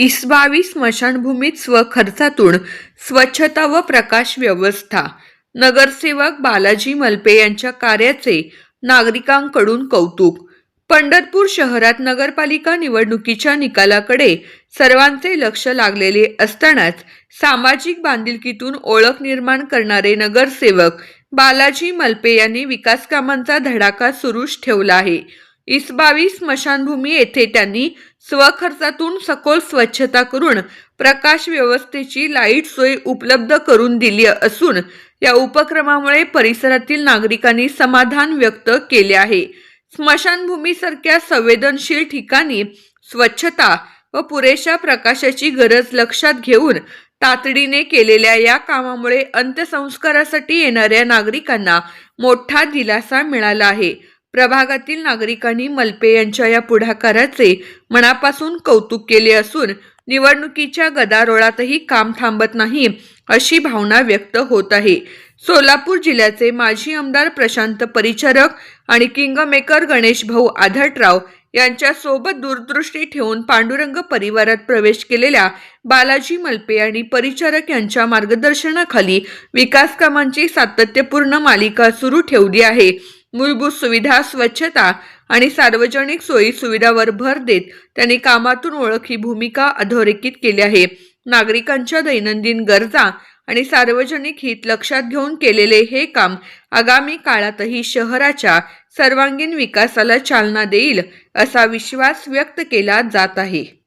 इसबावी स्मशानभूमीत स्वखर्चातून स्वच्छता व प्रकाश व्यवस्था. नगरसेवक बालाजी मलपे यांच्या कार्याचे नागरिकांकडून कौतुक. पंढरपूर शहरात नगरपालिका निवडणुकीच्या निकालाकडे सर्वांचे लक्ष लागलेले असतानाच सामाजिक बांधिलकीतून ओळख निर्माण करणारे नगरसेवक बालाजी मलपे यांनी विकास कामांचा धडाका सुरूच ठेवला आहे. इसबावी स्मशानभूमी येथे त्यांनी स्वखर्चातून सखोल स्वच्छता करून प्रकाश व्यवस्थेची लाइट सोय उपलब्ध करून दिली असून या उपक्रमामुळे परिसरातील नागरिकांनी समाधान व्यक्त केले आहे. स्मशानभूमीसारख्या संवेदनशील ठिकाणी स्वच्छता व पुरेशा प्रकाशाची गरज लक्षात घेऊन तातडीने केलेल्या या कामामुळे अंत्यसंस्कारासाठी येणाऱ्या नागरिकांना मोठा दिलासा मिळाला आहे. प्रभागातील नागरिकांनी मल्पे यांच्या या पुढाकाराचे मनापासून कौतुक केले असून निवडणुकीच्या गदारोळातही काम थांबत नाही अशी भावना व्यक्त होत आहे. सोलापूर जिल्ह्याचे माजी आमदार प्रशांत परिचारक आणि किंगमेकर गणेश भाऊ आधटराव यांच्यासोबत दूरदृष्टी ठेवून पांडुरंग परिवारात प्रवेश केलेल्या बालाजी मलपे आणि परिचारक यांच्या मार्गदर्शनाखाली विकास कामांची सातत्यपूर्ण मालिका सुरू ठेवली आहे. मूलभूत सुविधा स्वच्छता आणि सार्वजनिक सोयी सुविधावर भर देत त्यांनी कामातून ओळख ही भूमिका अधोरेखित केली आहे. नागरिकांच्या दैनंदिन गरजा आणि सार्वजनिक हित लक्षात घेऊन केलेले हे काम आगामी काळातही शहराच्या सर्वांगीण विकासाला चालना देईल असा विश्वास व्यक्त केला जात आहे.